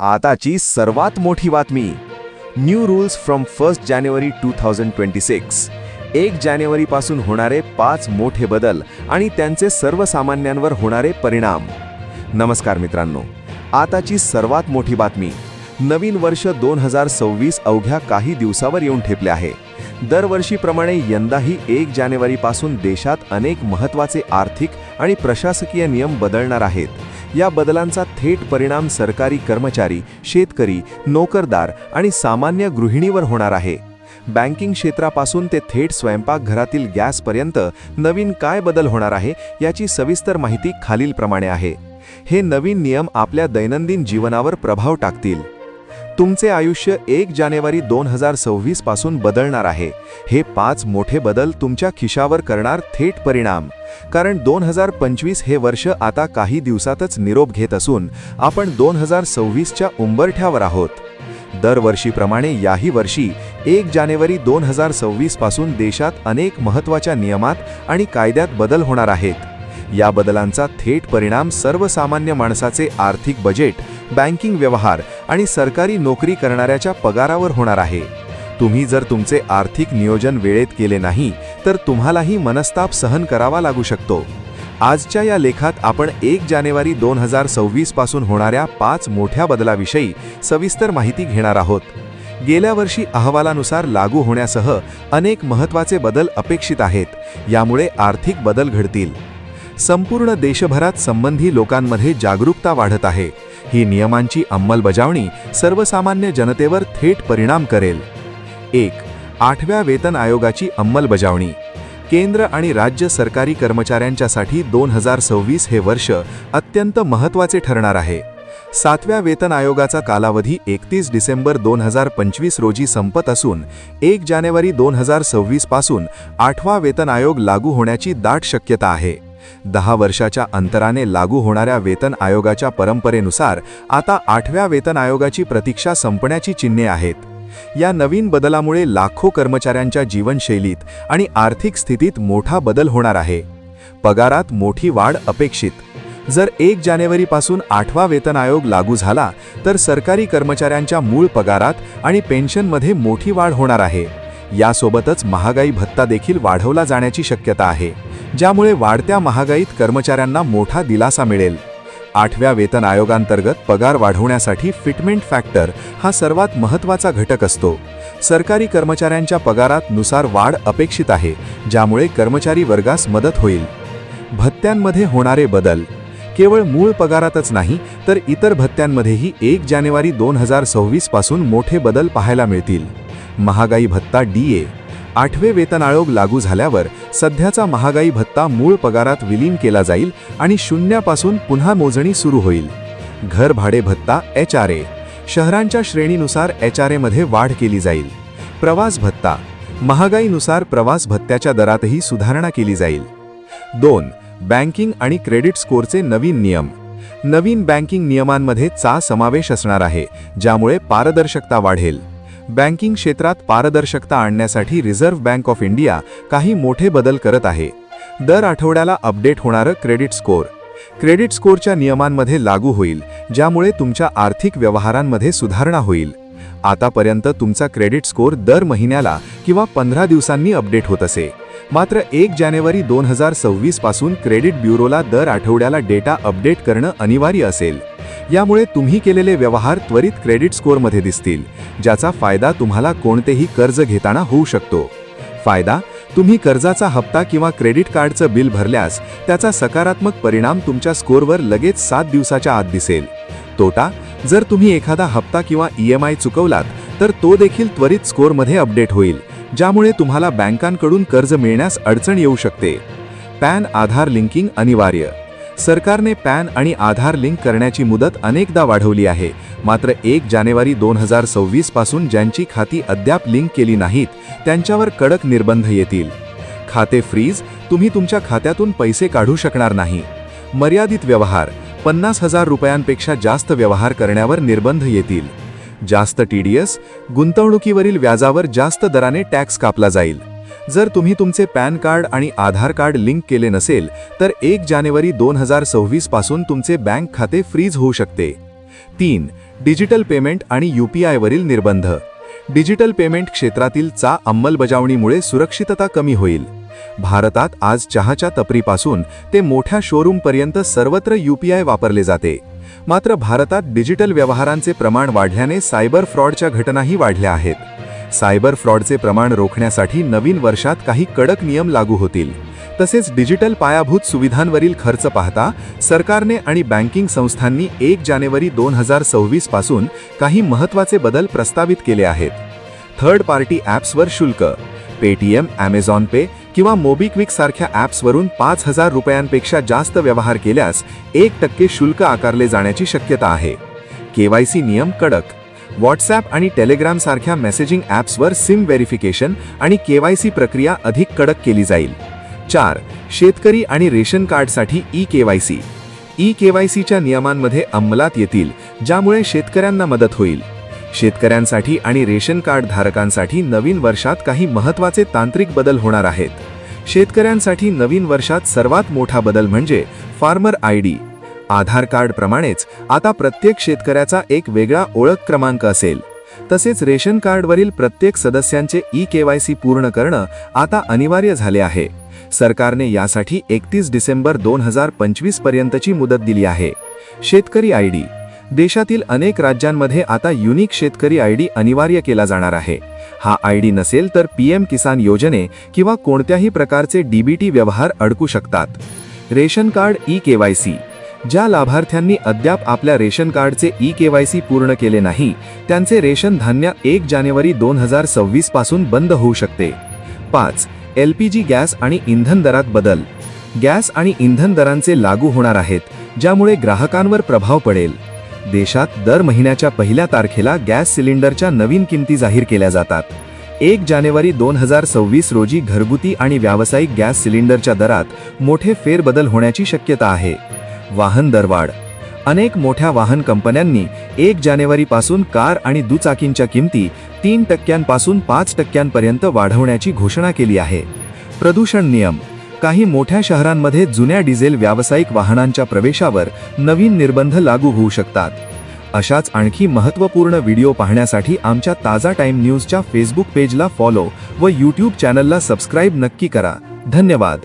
आताची सर्वात मोठी बातमी. New rules from first January two thousand twenty six. एक जानेवारीपासून होणारे पाच मोठे बदल आणि त्यांचे सर्वसामान्यांवर होणारे परिणाम. नमस्कार मित्रांनो. आताची सर्वात मोठी बातमी. नवीन वर्ष दोन हजार सव्वीस अवघ्या काही दिवसावर येऊन ठेपले आहे. दरवर्षीप्रमाणे यंदाही एक जानेवारीपासून देशात अनेक महत्त्वाचे आर्थिक आणि प्रशासकीय नियम बदलणार आहेत. या बदलांचा थेट परिणाम सरकारी कर्मचारी शेतकरी नोकरदार आणि सामान्य गृहिणीवर होणार आहे. बँकिंग क्षेत्रापासून ते थेट स्वयंपाकघरातील गॅसपर्यंत नवीन काय बदल होणार आहे याची सविस्तर माहिती खालीलप्रमाणे आहे. हे नवीन नियम आपल्या दैनंदिन जीवनावर प्रभाव टाकतील. तुमचे आयुष्य एक जानेवारी दोन हजार सव्वीसपासून बदलणार आहे. हे पाच मोठे बदल तुमच्या खिशावर करणार थेट परिणाम. कारण दोन हजार पंचवीस हे वर्ष आता काही दिवसातच निरोप घेत असून आपण दोन हजार सव्वीसच्या उंबरठ्यावर आहोत. दरवर्षीप्रमाणे याही वर्षी एक जानेवारी दोन हजार सव्वीसपासून देशात अनेक महत्त्वाच्या नियमात आणि कायद्यात बदल होणार आहेत. या बदलांचा थेट परिणाम सर्वसामान्य माणसाचे आर्थिक बजेट बँकिंग व्यवहार आणि सरकारी नोकरी करणाऱ्याच्या पगारावर होणार आहे. तुम्ही जर तुमचे आर्थिक नियोजन वेळेत केले नाही तर तुम्हालाही मनस्ताप सहन करावा लागू शकतो. आजच्या या लेखात आपण एक जानेवारी दोन हजार सव्वीसपासून होणाऱ्या पाच मोठ्या बदलाविषयी सविस्तर माहिती घेणार आहोत. गेल्या वर्षी अहवालानुसार लागू होण्यासह अनेक महत्त्वाचे बदल अपेक्षित आहेत यामुळे आर्थिक बदल घडतील. संपूर्ण देशभरात संबंधी लोकांमध्ये जागरूकता वाढत आहे. ही नियमांची अंमलबजावणी सर्वसामान्य जनतेवर थेट परिणाम करेल. एक आठव्या वेतन आयोगाची अंमलबजावणी. केंद्र आणि राज्य सरकारी कर्मचाऱ्यांच्यासाठी दोन हजार सव्वीस हे वर्ष अत्यंत महत्त्वाचे ठरणार आहे. सातव्या वेतन आयोगाचा कालावधी एकतीस डिसेंबर दोन हजार पंचवीस रोजी संपत असून एक जानेवारी दोन हजार सव्वीसपासून आठवा वेतन आयोग लागू होण्याची दाट शक्यता आहे. दहा वर्षाच्या अंतराने लागू होणाऱ्या वेतन आयोगाच्या परंपरेनुसार आता आठव्या वेतन आयोगाची प्रतीक्षा संपण्याची चिन्हे आहेत. या नवीन बदलामुळे लाखो कर्मचाऱ्यांच्या जीवनशैलीत आणि आर्थिक स्थितीत मोठा बदल होणार आहे. पगारात मोठी वाढ अपेक्षित. जर एक जानेवारीपासून आठवा वेतन आयोग लागू झाला तर सरकारी कर्मचाऱ्यांच्या मूळ पगारात आणि पेन्शनमध्ये मोठी वाढ होणार आहे. यासोबतच महागाई भत्ता देखील वाढवला जाण्याची शक्यता आहे ज्यामुळे वाढत्या महागाईत कर्मचाऱ्यांना मोठा दिलासा मिळेल. आठव्या वेतन आयोगांतर्गत पगार वाढवण्यासाठी फिटमेंट फॅक्टर हा सर्वात महत्त्वाचा घटक असतो. सरकारी कर्मचाऱ्यांच्या पगारात नुसार वाढ अपेक्षित आहे ज्यामुळे कर्मचारी वर्गास मदत होईल. भत्त्यांमध्ये होणारे बदल. केवळ मूळ पगारातच नाही तर इतर भत्त्यांमध्येही एक जानेवारी दोन हजार सव्वीसपासून मोठे बदल पाहायला मिळतील. महागाई भत्ता डी ए. आठवे वेतन आयोग लागू झाल्यावर सध्याचा महागाई भत्ता मूळ पगारात विलीन केला जाईल आणि शून्यापासून पुन्हा मोजणी सुरू होईल. घर भाडे भत्ता एच आर ए शहरांच्या श्रेणीनुसार एच आर एमध्ये वाढ केली जाईल. प्रवास भत्ता. महागाईनुसार प्रवास भत्त्याच्या दरातही सुधारणा केली जाईल. दोन. बँकिंग आणि क्रेडिट स्कोअरचे नवीन नियम. नवीन बँकिंग नियमांमध्ये चा समावेश असणार आहे ज्यामुळे पारदर्शकता वाढेल. बँकिंग क्षेत्रात पारदर्शकता आणण्यासाठी रिझर्व्ह बँक ऑफ इंडिया काही मोठे बदल करत आहे. दर आठवड्याला अपडेट होणारं क्रेडिट स्कोअर. क्रेडिट स्कोअरच्या नियमांमध्ये लागू होईल ज्यामुळे तुमच्या आर्थिक व्यवहारांमध्ये सुधारणा होईल. आतापर्यंत तुमचा क्रेडिट स्कोअर दर महिन्याला किंवा पंधरा दिवसांनी अपडेट होत असे. मात्र एक जानेवारी दोन हजार सव्वीसपासून क्रेडिट ब्युरोला दर आठवड्याला डेटा अपडेट करणं अनिवार्य असेल. यामुळे तुम्ही केलेले व्यवहार त्वरित क्रेडिट स्कोअरमध्ये दिसतील ज्याचा फायदा तुम्हाला कोणतेही कर्ज घेताना होऊ शकतो. फायदा तुम्ही कर्जाचा हप्ता किंवा क्रेडिट कार्डचं बिल भरल्यास त्याचा सकारात्मक परिणाम तुमच्या स्कोअरवर लगेच सात दिवसाच्या आत दिसेल. तोटा जर तुम्ही एखादा हप्ता किंवा ई एम आय चुकवलात तर तो देखील त्वरित स्कोअरमध्ये अपडेट होईल ज्यामुळे तुम्हाला बँकांकडून कर्ज मिळण्यास अडचण येऊ शकते. पॅन आधार लिंकिंग अनिवार्य. सरकारने पॅन आणि आधार लिंक करण्याची मुदत अनेकदा वाढवली आहे. मात्र एक जानेवारी दोन हजार सव्वीसपासून ज्यांची खाती अद्याप लिंक केली नाहीत त्यांच्यावर कडक निर्बंध येतील. खाते फ्रीज तुम्ही तुमच्या खात्यातून पैसे काढू शकणार नाही. मर्यादित व्यवहार पन्नास हजार रुपयांपेक्षा जास्त व्यवहार करण्यावर निर्बंध येतील. जास्त टी डी एस गुंतवणुकीवरील व्याजावर जास्त दराने टॅक्स कापला जाईल. जर तुम्ही तुमचे पॅन कार्ड आणि आधार कार्ड लिंक केले नसेल तर एक जानेवारी दोन हजार सव्वीसपासून तुमचे बँक खाते फ्रीज होऊ शकते. तीन डिजिटल पेमेंट आणि यू पी आयवरील निर्बंध. डिजिटल पेमेंट क्षेत्रातील चा अंमलबजावणीमुळे सुरक्षितता कमी होईल. भारतात आज चहाच्या तपरीपासून ते मोठ्या शोरूमपर्यंत सर्वत्र यू पी आय वापरले जाते. मात्र भारतात डिजिटल व्यवहारांचे प्रमाण वाढल्याने सायबर फ्रॉडच्या घटनाही वाढल्या आहेत. सायबर फ्रॉडचे प्रमाण रोखण्यासाठी नवीन वर्षात काही कडक नियम लागू होतील. तसेच डिजिटल पायाभूत सुविधांवरील खर्च पाहता सरकारने आणि बँकिंग संस्थांनी एक जानेवारी दोन हजार सव्वीसपासून काही महत्त्वाचे बदल प्रस्तावित केले आहेत. थर्ड पार्टी ॲप्सवर शुल्क पेटीएम ॲमेझॉन पे किंवा मोबिक्विक सारख्या ॲप्सवरून पाच हजार रुपयांपेक्षा जास्त व्यवहार केल्यास एक टक्के शुल्क आकारले जाण्याची शक्यता आहे. केवायसी नियम कडक व्हॉट्सॲप आणि टेलिग्राम सारख्या मेसेजिंग ॲप्सवर सिम व्हेरिफिकेशन आणि केवायसी प्रक्रिया अधिक कडक केली जाईल. चार शेतकरी आणि रेशन कार्डसाठी ई केवायसी ई केवायसीच्या नियमांमध्ये अंमलात येतील ज्यामुळे शेतकऱ्यांना मदत होईल. शेतकऱ्यांसाठी आणि रेशन कार्ड धारकांसाठी नवीन वर्षात काही महत्त्वाचे तांत्रिक बदल होणार आहेत. शेतकऱ्यांसाठी नवीन वर्षात सर्वात मोठा बदल म्हणजे farmer I D. Aadhaar card प्रमाणेच आता प्रत्येक शेतकऱ्याचा एक वेगळा ओळख क्रमांक असेल. तसेच रेशन कार्डवरील प्रत्येक सदस्यांचे ई केवायसी पूर्ण करणं आता अनिवार्य झाले आहे. सरकारने यासाठी एकतीस डिसेंबर दोन हजार पंचवीस पर्यंतची मुदत दिली आहे. शेतकरी आय डी. देशातील अनेक राज्यांमध्ये आता युनिक शेतकरी आय डी अनिवार्य केला जाणार आहे. हा आय डी नसेल तर पी एम किसान योजने किंवा कोणत्याही प्रकारचे डीबीटी व्यवहार अडकू शकतात. रेशन कार्ड ई केवायसी ज्या लाभार्थ्यांनी अद्याप आपल्या रेशन कार्डचे ई केवायसी पूर्ण केले नाही त्यांचे रेशन धान्य एक जानेवारी दोन हजार सव्वीसपासून बंद होऊ शकते. पाच एल पी जी गॅस आणि इंधन दरात बदल. गॅस आणि इंधन दरांचे लागू होणार आहेत ज्यामुळे ग्राहकांवर प्रभाव पडेल. देशात दर महिन्याच्या पहिल्या तारखेला गॅस सिलेंडरच्या नवीन किमती जाहीर केल्या जातात. एक जानेवारी दोन हजार सव्वीस रोजी घरगुती आणि व्यावसायिक गॅस सिलेंडरच्या दरात मोठे फेरबदल होण्याची शक्यता आहे. वाहन दरवाढ. अनेक मोठ्या वाहन कंपन्यांनी एक जानेवारीपासून कार आणि दुचाकींच्या किमती तीन टक्क्यांपासून पाच टक्क्यांपर्यंत वाढवण्याची घोषणा केली आहे. प्रदूषण नियम. काही मोठ्या शहरांमध्ये जुन्या डिझेल व्यावसायिक वाहनांच्या प्रवेशावर नवीन निर्बंध लागू होऊ शकतात. अशाच आणखी महत्त्वपूर्ण व्हिडिओ पाहण्यासाठी आमच्या ताजा टाइम न्यूजच्या फेसबुक पेजला फॉलो व यूट्यूब चॅनलला सबस्क्राईब नक्की करा. धन्यवाद.